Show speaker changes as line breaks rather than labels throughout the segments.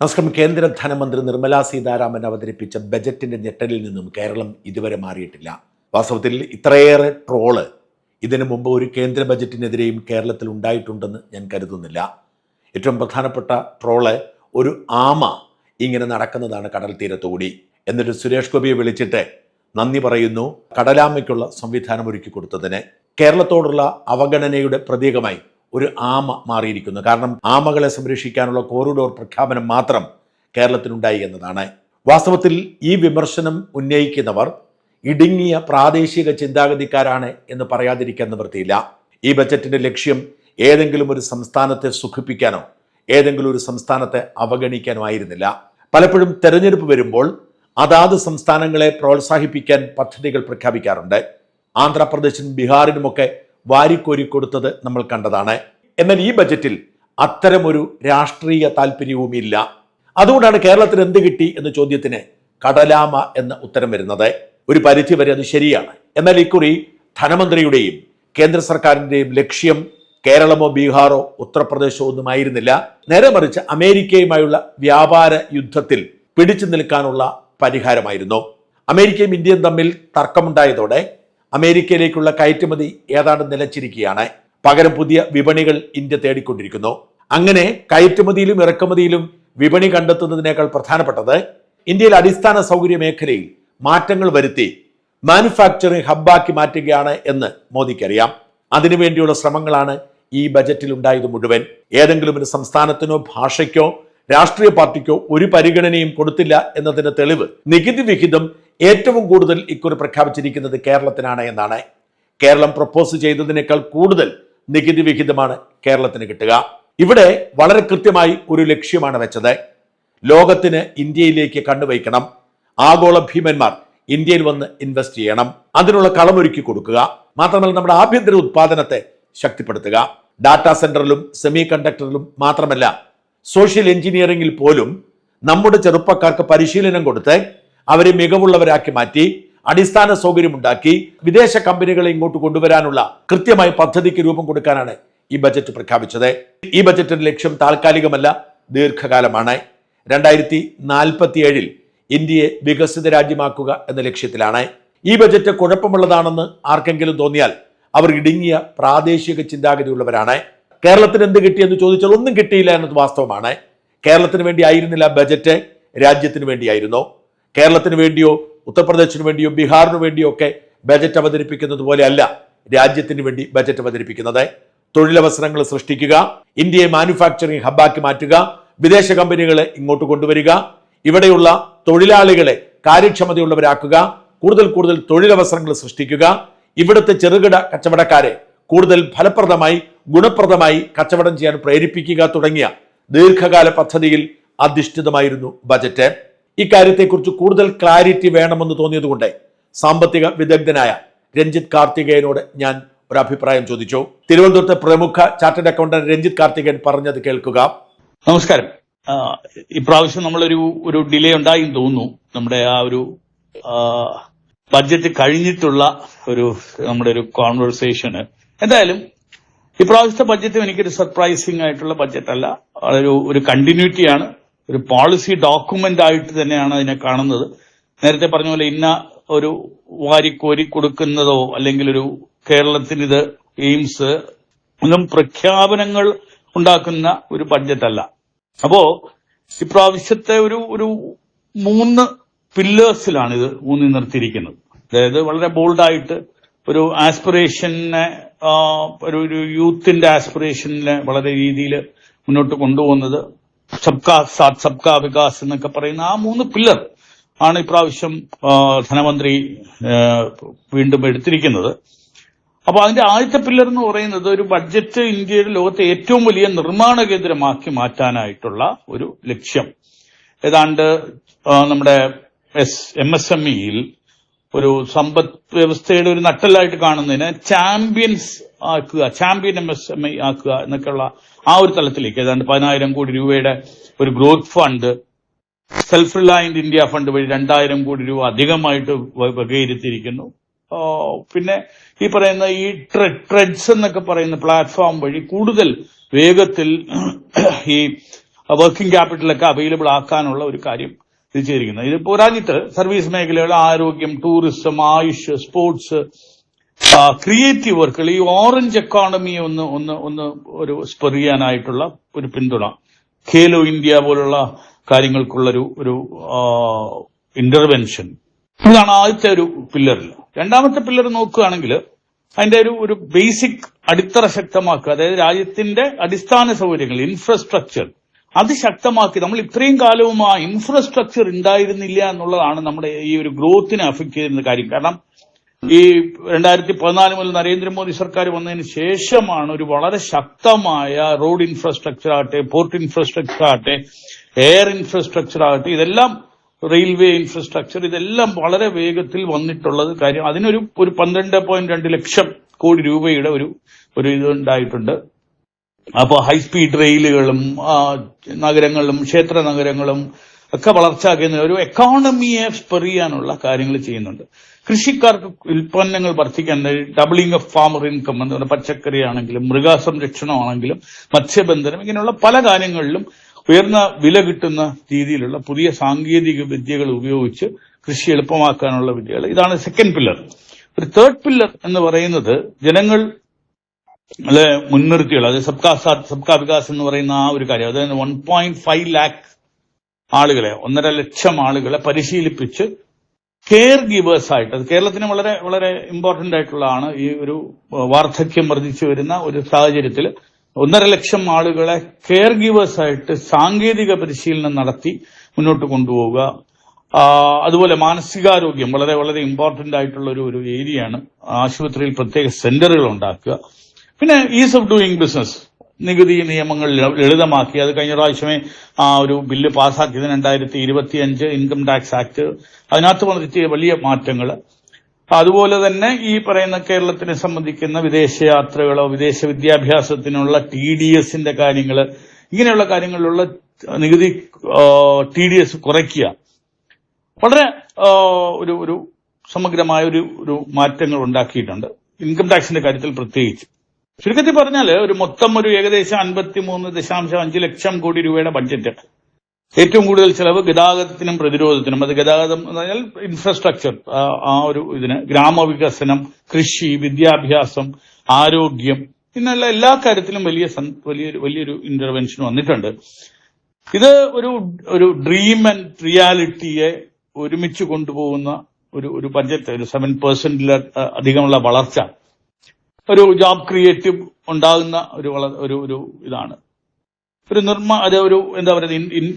നമസ്കാരം. കേന്ദ്ര ധനമന്ത്രി നിർമ്മല സീതാരാമൻ അവതരിപ്പിച്ച ബജറ്റിന്റെ ഞെട്ടലിൽ നിന്നും കേരളം ഇതുവരെ മാറിയിട്ടില്ല. വാസ്തവത്തിൽ ഇത്രയേറെ ട്രോൾ ഇതിനു മുമ്പ് ഒരു കേന്ദ്ര ബജറ്റിനെതിരെയും കേരളത്തിൽ ഉണ്ടായിട്ടുണ്ടെന്ന് ഞാൻ കരുതുന്നില്ല. ഏറ്റവും പ്രധാനപ്പെട്ട ട്രോൾ ഒരു ആമ ഇങ്ങനെ നടക്കുന്നതാണ് കടൽ തീരത്തുകൂടി എന്നിട്ട് സുരേഷ് ഗോപിയെ വിളിച്ചിട്ട് നന്ദി പറയുന്നു കടലാമയ്ക്കുള്ള സംവിധാനം ഒരുക്കി കൊടുത്തതിന്. കേരളത്തോടുള്ള അവഗണനയുടെ പ്രതീകമായി ഒരു ആമ മാറിയിരിക്കുന്നു. കാരണം ആമകളെ സംരക്ഷിക്കാനുള്ള കോറിഡോർ പ്രഖ്യാപനം മാത്രം കേരളത്തിനുണ്ടായി എന്നതാണ്. വാസ്തവത്തിൽ ഈ വിമർശനം ഉന്നയിക്കുന്നവർ ഇടുങ്ങിയ പ്രാദേശിക ചിന്താഗതിക്കാരാണ് എന്ന് പറയാതിരിക്കാൻ നിവൃത്തിയില്ല. ഈ ബജറ്റിന്റെ ലക്ഷ്യം ഏതെങ്കിലും ഒരു സംസ്ഥാനത്തെ സുഖിപ്പിക്കാനോ ഏതെങ്കിലും ഒരു സംസ്ഥാനത്തെ അവഗണിക്കാനോ ആയിരുന്നില്ല. പലപ്പോഴും തെരഞ്ഞെടുപ്പ് വരുമ്പോൾ അതാത് സംസ്ഥാനങ്ങളെ പ്രോത്സാഹിപ്പിക്കാൻ പദ്ധതികൾ പ്രഖ്യാപിക്കാറുണ്ട്. ആന്ധ്രാപ്രദേശിനും ബീഹാറിനുമൊക്കെ വാരിക്കോരി കൊടുത്തത് നമ്മൾ കണ്ടതാണ്. എന്നാൽ ഈ ബജറ്റിൽ അത്തരമൊരു രാഷ്ട്രീയ താല്പര്യവുമില്ല. അതുകൊണ്ടാണ് കേരളത്തിന് എന്ത് കിട്ടി എന്ന ചോദ്യത്തിന് കടലാമ എന്ന ഉത്തരം വരുന്നത്. ഒരു പരിധി വരെ അത് ശരിയാണ്. എന്നാൽ ഇക്കുറി ധനമന്ത്രിയുടെയും കേന്ദ്ര സർക്കാരിന്റെയും ലക്ഷ്യം കേരളമോ ബീഹാറോ ഉത്തർപ്രദേശോ ഒന്നുമായിരുന്നില്ല നേരെ മറിച്ച് അമേരിക്കയുമായുള്ള വ്യാപാര യുദ്ധത്തിൽ പിടിച്ചു നിൽക്കാനുള്ള പരിഹാരമായിരുന്നു. അമേരിക്കയും ഇന്ത്യയും തമ്മിൽ തർക്കമുണ്ടായതോടെ അമേരിക്കയിലേക്കുള്ള കയറ്റുമതി ഏതാണ്ട് നിലച്ചിരിക്കുകയാണ്. പകരം പുതിയ വിപണികൾ ഇന്ത്യ തേടിക്കൊണ്ടിരിക്കുന്നു. അങ്ങനെ കയറ്റുമതിയിലും ഇറക്കുമതിയിലും വിപണി കണ്ടെത്തുന്നതിനേക്കാൾ പ്രധാനപ്പെട്ടത് ഇന്ത്യയിൽ അടിസ്ഥാന സൗകര്യ മേഖലയിൽ മാറ്റങ്ങൾ വരുത്തി മാനുഫാക്ചറിംഗ് ഹബ്ബാക്കി മാറ്റുകയാണ് എന്ന് മോദിക്കറിയാം. അതിനുവേണ്ടിയുള്ള ശ്രമങ്ങളാണ് ഈ ബജറ്റിൽ ഉണ്ടായത് മുഴുവൻ. ഏതെങ്കിലും ഒരു സംസ്ഥാനത്തിനോ ഭാഷയ്ക്കോ രാഷ്ട്രീയ പാർട്ടിക്കോ ഒരു പരിഗണനയും കൊടുത്തില്ല എന്നതിന്റെ തെളിവ് നികുതി വിഹിതം ഏറ്റവും കൂടുതൽ ഇക്കുറി പ്രഖ്യാപിച്ചിരിക്കുന്നത് കേരളത്തിനാണ് എന്നാണ്. കേരളം പ്രപ്പോസ് ചെയ്തതിനേക്കാൾ കൂടുതൽ നികുതി വിഹിതമാണ് കേരളത്തിന് കിട്ടുക. ഇവിടെ വളരെ കൃത്യമായി ഒരു ലക്ഷ്യമാണ് വെച്ചത്. ലോകത്തിന് ഇന്ത്യയിലേക്ക് കണ്ണുവയ്ക്കണം. ആഗോള ഭീമന്മാർ ഇന്ത്യയിൽ വന്ന് ഇൻവെസ്റ്റ് ചെയ്യണം. അതിനുള്ള കളമൊരുക്കി കൊടുക്കുക. മാത്രമല്ല നമ്മുടെ ആഭ്യന്തര ഉത്പാദനത്തെ ശക്തിപ്പെടുത്തുക. ഡാറ്റാ സെന്ററിലും സെമി കണ്ടക്ടറിലും മാത്രമല്ല സോഷ്യൽ എഞ്ചിനീയറിംഗിൽ പോലും നമ്മുടെ ചെറുപ്പക്കാർക്ക് പരിശീലനം കൊടുത്ത് അവരെ മികവുള്ളവരാക്കി മാറ്റി അടിസ്ഥാന സൗകര്യമുണ്ടാക്കി വിദേശ കമ്പനികളെ ഇങ്ങോട്ട് കൊണ്ടുവരാനുള്ള കൃത്യമായ പദ്ധതിക്ക് രൂപം കൊടുക്കാനാണ് ഈ ബജറ്റ് പ്രഖ്യാപിച്ചത്. ഈ ബജറ്റിന്റെ ലക്ഷ്യം താൽക്കാലികമല്ല ദീർഘകാലമാണ്. രണ്ടായിരത്തി നാൽപ്പത്തിയേഴിൽ ഇന്ത്യയെ വികസിത രാജ്യമാക്കുക എന്ന ലക്ഷ്യത്തിലാണ്. ഈ ബജറ്റ് കുഴപ്പമുള്ളതാണെന്ന് ആർക്കെങ്കിലും തോന്നിയാൽ അവർ ഇടുങ്ങിയ പ്രാദേശിക ചിന്താഗതിയുള്ളവരാണ്. കേരളത്തിന് എന്ത് കിട്ടിയെന്ന് ചോദിച്ചാൽ ഒന്നും കിട്ടിയില്ല എന്നത് വാസ്തവമാണ്. കേരളത്തിന് വേണ്ടി ആയിരുന്നില്ല ബജറ്റ് രാജ്യത്തിന് വേണ്ടിയായിരുന്നു. കേരളത്തിന് വേണ്ടിയോ ഉത്തർപ്രദേശിന് വേണ്ടിയോ ബീഹാറിന് വേണ്ടിയോ ഒക്കെ ബജറ്റ് അവതരിപ്പിക്കുന്നത് പോലെയല്ല രാജ്യത്തിന് വേണ്ടി ബജറ്റ് അവതരിപ്പിക്കുന്നത്. തൊഴിലവസരങ്ങൾ സൃഷ്ടിക്കുക ഇന്ത്യയെ മാനുഫാക്ചറിംഗ് ഹബ്ബാക്കി മാറ്റുക വിദേശ കമ്പനികളെ ഇങ്ങോട്ട് കൊണ്ടുവരിക ഇവിടെയുള്ള തൊഴിലാളികളെ കാര്യക്ഷമതയുള്ളവരാക്കുക കൂടുതൽ കൂടുതൽ തൊഴിലവസരങ്ങൾ സൃഷ്ടിക്കുക ഇവിടുത്തെ ചെറുകിട കച്ചവടക്കാരെ കൂടുതൽ ഫലപ്രദമായി ഗുണപ്രദമായി കച്ചവടം ചെയ്യാൻ പ്രേരിപ്പിക്കുക തുടങ്ങിയ ദീർഘകാല പദ്ധതിയിൽ അധിഷ്ഠിതമായിരുന്നു ബജറ്റ് ഇക്കാര്യത്തെക്കുറിച്ച് കൂടുതൽ ക്ലാരിറ്റി വേണമെന്ന് തോന്നിയതുകൊണ്ട് സാമ്പത്തിക വിദഗ്ധനായ രഞ്ജിത് കാർത്തികേയനോട് ഞാൻ ഒരു അഭിപ്രായം ചോദിച്ചു. തിരുവനന്തപുരത്തെ പ്രമുഖ ചാർട്ടേഡ് അക്കൗണ്ടന്റ് രഞ്ജിത് കാർത്തികേയൻ പറഞ്ഞത് കേൾക്കുക.
നമസ്കാരം. ഇപ്രാവശ്യം നമ്മളൊരു ഒരു ഡിലേ ഉണ്ടായിന്ന് തോന്നുന്നു. നമ്മുടെ ആ ഒരു ബഡ്ജറ്റ് കഴിഞ്ഞിട്ടുള്ള ഒരു നമ്മുടെ ഒരു കോൺവെർസേഷന്. എന്തായാലും ഇപ്രാവശ്യത്തെ ബഡ്ജറ്റും എനിക്കൊരു സർപ്രൈസിംഗ് ആയിട്ടുള്ള ബഡ്ജറ്റ് അല്ല ഒരു ഒരു കണ്ടിന്യൂറ്റിയാണ്. ഒരു പോളിസി ഡോക്യുമെന്റ് ആയിട്ട് തന്നെയാണ് അതിനെ കാണുന്നത്. നേരത്തെ പറഞ്ഞ പോലെ ഇന്ന ഒരു വാരിക്കോരി കൊടുക്കുന്നതോ അല്ലെങ്കിൽ ഒരു കേരളത്തിന് ഇത് എയിംസ് ഒന്നും പ്രഖ്യാപനങ്ങൾ ഉണ്ടാക്കുന്ന ഒരു ബഡ്ജറ്റ് അല്ല. അപ്പോ ഇപ്രാവശ്യത്തെ ഒരു ഒരു മൂന്ന് പില്ലേഴ്സിലാണ് ഇത് ഊന്നി നിർത്തിയിരിക്കുന്നത്. അതായത് വളരെ ബോൾഡായിട്ട് ഒരു ആസ്പിറേഷനെ ഒരു യൂത്തിന്റെ ആസ്പിറേഷനെ വളരെ രീതിയിൽ മുന്നോട്ട് കൊണ്ടുപോകുന്നത് സബ്കാ സാത്ത് സബ്കാ വികാസ് എന്നൊക്കെ പറയുന്ന ആ മൂന്ന് പില്ലർ ആണ് ഇപ്രാവശ്യം ധനമന്ത്രി വീണ്ടും എടുത്തിരിക്കുന്നത്. അപ്പോൾ അതിന്റെ ആദ്യത്തെ പില്ലർ എന്ന് പറയുന്നത് ഒരു ബഡ്ജറ്റ് ഇന്ത്യയുടെ ലോകത്തെ ഏറ്റവും വലിയ നിർമ്മാണ കേന്ദ്രമാക്കി മാറ്റാനായിട്ടുള്ള ഒരു ലക്ഷ്യം. ഏതാണ്ട് നമ്മുടെ എസ് എം എസ് എം ഇയിൽ ഒരു സമ്പദ് വ്യവസ്ഥയുടെ ഒരു നട്ടലായിട്ട് കാണുന്നതിന് ചാമ്പ്യൻസ് ആക്കുക champion M S M I ആക്കുക എന്നൊക്കെയുള്ള ആ ഒരു തലത്തിലേക്ക്. ഏതാണ്ട് പതിനായിരം കോടി രൂപയുടെ ഒരു growth fund self reliant India fund വഴി രണ്ടായിരം കോടി രൂപ അധികമായിട്ട് വകയിരുത്തിയിരിക്കുന്നു. പിന്നെ ഈ പറയുന്ന ഈ ട്രെഡ്സ് എന്നൊക്കെ പറയുന്ന പ്ലാറ്റ്ഫോം വഴി കൂടുതൽ വേഗത്തിൽ ഈ വർക്കിംഗ് ക്യാപിറ്റലൊക്കെ അവൈലബിൾ ആക്കാനുള്ള ഒരു കാര്യം ഇത് ഇതിപ്പോ രാജ്യത്ത് സർവീസ് മേഖലകൾ ആരോഗ്യം ടൂറിസം ആയുഷ് സ്പോർട്സ് ക്രിയേറ്റീവ് വർക്കുകൾ ഈ ഓറഞ്ച് എക്കോണമിയെ ഒന്ന് ഒന്ന് ഒന്ന് ഒരു സ്പെറിയാനായിട്ടുള്ള ഒരു പിന്തുണ. ഖേലോ ഇന്ത്യ പോലുള്ള കാര്യങ്ങൾക്കുള്ളൊരു ഒരു ഇന്റർവെൻഷൻ ഇതാണ് ആദ്യത്തെ ഒരു പില്ലറിൽ രണ്ടാമത്തെ പില്ലർ നോക്കുകയാണെങ്കിൽ അതിന്റെ ഒരു ഒരു ബേസിക് അടിത്തറ ശക്തമാക്കുക. അതായത് രാജ്യത്തിന്റെ അടിസ്ഥാന സൗകര്യങ്ങൾ ഇൻഫ്രാസ്ട്രക്ചർ അത് ശക്തമാക്കി. നമ്മൾ ഇത്രയും കാലവും ആ ഇൻഫ്രാസ്ട്രക്ചർ ഉണ്ടായിരുന്നില്ല എന്നുള്ളതാണ് നമ്മുടെ ഈ ഒരു ഗ്രോത്തിനെ അഫക്ട് ചെയ്യുന്ന കാര്യം. കാരണം ഈ രണ്ടായിരത്തി പതിനാല് മുതൽ നരേന്ദ്രമോദി സർക്കാർ വന്നതിന് ശേഷമാണ് ഒരു വളരെ ശക്തമായ റോഡ് ഇൻഫ്രാസ്ട്രക്ചർ ആകട്ടെ പോർട്ട് ഇൻഫ്രാസ്ട്രക്ചർ ആകട്ടെ എയർ ഇൻഫ്രാസ്ട്രക്ചർ ആകട്ടെ ഇതെല്ലാം റെയിൽവേ ഇൻഫ്രാസ്ട്രക്ചർ ഇതെല്ലാം വളരെ വേഗത്തിൽ വന്നിട്ടുള്ളത് കാര്യം. അതിനൊരു ഒരു പന്ത്രണ്ട് പോയിന്റ് രണ്ട് ലക്ഷം കോടി രൂപയുടെ ഒരു ഒരു ഇത് ഉണ്ടായിട്ടുണ്ട് അപ്പോൾ ഹൈസ്പീഡ് റെയിലുകളും നഗരങ്ങളും ക്ഷേത്ര നഗരങ്ങളും ഒക്കെ വളർച്ചയാക്കുന്ന ഒരു എക്കോണമിയെ സ്പെറിയാനുള്ള കാര്യങ്ങൾ ചെയ്യുന്നുണ്ട്. കൃഷിക്കാർക്ക് ഉൽപ്പന്നങ്ങൾ വർദ്ധിക്കാൻ ഡബിളിംഗ് ഓഫ് ഫാമർ ഇൻകം എന്ന് പറഞ്ഞ പച്ചക്കറി ആണെങ്കിലും മൃഗസംരക്ഷണമാണെങ്കിലും മത്സ്യബന്ധനം ഇങ്ങനെയുള്ള പല കാര്യങ്ങളിലും ഉയർന്ന വില കിട്ടുന്ന രീതിയിലുള്ള പുതിയ സാങ്കേതിക വിദ്യകൾ ഉപയോഗിച്ച് കൃഷി എളുപ്പമാക്കാനുള്ള വിദ്യകൾ. ഇതാണ് സെക്കൻഡ് പില്ലർ ഒരു തേർഡ് പില്ലർ എന്ന് പറയുന്നത് ജനങ്ങൾ ളെ മുൻനിർത്തിയുള്ള അതായത് സബ്കാ സാത്ത് സബ്കാ വികാസ് എന്ന് പറയുന്ന ആ ഒരു കാര്യം. അതായത് വൺ പോയിന്റ് ഫൈവ് ലാക്ക് ആളുകളെ ഒന്നര ലക്ഷം ആളുകളെ പരിശീലിപ്പിച്ച് കെയർ ഗീവേഴ്സ് ആയിട്ട് അത് കേരളത്തിന് വളരെ വളരെ ഇമ്പോർട്ടന്റ് ആയിട്ടുള്ളതാണ് ഈ ഒരു വാർദ്ധക്യം വർദ്ധിച്ചു വരുന്ന ഒരു സാഹചര്യത്തിൽ ഒന്നര ലക്ഷം ആളുകളെ കെയർ ഗീവേഴ്സ് ആയിട്ട് സാങ്കേതിക പരിശീലനം നടത്തി മുന്നോട്ട് കൊണ്ടുപോവുക. അതുപോലെ മാനസികാരോഗ്യം വളരെ വളരെ ഇമ്പോർട്ടന്റ് ആയിട്ടുള്ള ഒരു ഒരു ഏരിയയാണ് ആശുപത്രിയിൽ പ്രത്യേക സെന്ററുകൾ ഉണ്ടാക്കുക. പിന്നെ ഈസ് ഓഫ് ഡൂയിങ് ബിസിനസ്. നികുതി നിയമങ്ങൾ ലളിതമാക്കി. അത് കഴിഞ്ഞ പ്രാവശ്യമേ ആ ഒരു ബില്ല് പാസ്സാക്കിയത് രണ്ടായിരത്തി ഇരുപത്തിയഞ്ച് ഇൻകം ടാക്സ് ആക്ട് അതിനകത്ത് വന്നിട്ട് വലിയ മാറ്റങ്ങൾ അതുപോലെ തന്നെ ഈ പറയുന്ന കേരളത്തിനെ സംബന്ധിക്കുന്ന വിദേശ യാത്രകളോ വിദേശ വിദ്യാഭ്യാസത്തിനുള്ള ടി ഡി എസിന്റെ കാര്യങ്ങൾ ഇങ്ങനെയുള്ള കാര്യങ്ങളിലുള്ള നികുതി ടി ഡി എസ് കുറയ്ക്കുക. വളരെ ഒരു ഒരു സമഗ്രമായ ഒരു ഒരു മാറ്റങ്ങൾ ഉണ്ടാക്കിയിട്ടുണ്ട്. ഇൻകം ടാക്സിന്റെ കാര്യത്തിൽ പ്രത്യേകിച്ച്. ചുരുക്കത്തിൽ പറഞ്ഞാൽ ഒരു മൊത്തം ഒരു ഏകദേശം അൻപത്തി മൂന്ന് ദശാംശം അഞ്ച് ലക്ഷം കോടി രൂപയുടെ ബഡ്ജറ്റ്. ഏറ്റവും കൂടുതൽ ചെലവ് ഗതാഗതത്തിനും പ്രതിരോധത്തിനും. അത് ഗതാഗതം എന്ന് പറഞ്ഞാൽ ഇൻഫ്രാസ്ട്രക്ചർ ആ ഒരു ഇതിന്. ഗ്രാമവികസനം കൃഷി വിദ്യാഭ്യാസം ആരോഗ്യം ഇന്നുള്ള എല്ലാ കാര്യത്തിലും വലിയ വലിയൊരു വലിയൊരു ഇന്റർവെൻഷൻ വന്നിട്ടുണ്ട്. ഇത് ഒരു ഒരു ഡ്രീം ആൻഡ് റിയാലിറ്റിയെ ഒരുമിച്ച് കൊണ്ടുപോകുന്ന ഒരു ഒരു ബഡ്ജറ്റ് ഒരു സെവൻ പെർസെന്റിൽ അധികമുള്ള വളർച്ച. ഒരു ജോബ് ക്രിയേറ്റീവ് ഉണ്ടാകുന്ന ഒരു ഒരു ഒരു ഇതാണ്. ഒരു നിർമ്മ അത് ഒരു എന്താ പറയുക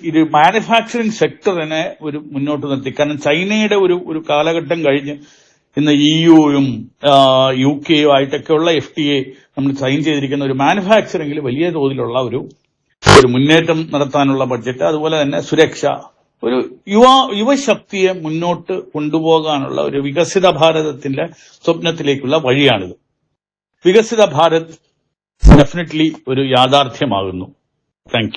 ഇത് മാനുഫാക്ചറിങ് സെക്ടറിനെ ഒരു മുന്നോട്ട് നിർത്തി. കാരണം ചൈനയുടെ ഒരു ഒരു കാലഘട്ടം കഴിഞ്ഞ് ഇന്ന് ഇ യുയും യു കെയും ആയിട്ടൊക്കെയുള്ള എഫ് ടി എ നമ്മൾ സൈൻ ചെയ്തിരിക്കുന്ന ഒരു മാനുഫാക്ചറിംഗിൽ വലിയ തോതിലുള്ള ഒരു ഒരു മുന്നേറ്റം നടത്താനുള്ള ബഡ്ജറ്റ് അതുപോലെ തന്നെ സുരക്ഷ. ഒരു യുവ യുവശക്തിയെ മുന്നോട്ട് കൊണ്ടുപോകാനുള്ള ഒരു വികസിത ഭാരതത്തിന്റെ സ്വപ്നത്തിലേക്കുള്ള വഴിയാണിത്. വികസിത ഭാരത് ഡെഫിനറ്റ്ലി ഒരു യാഥാർത്ഥ്യമാകുന്നു. താങ്ക്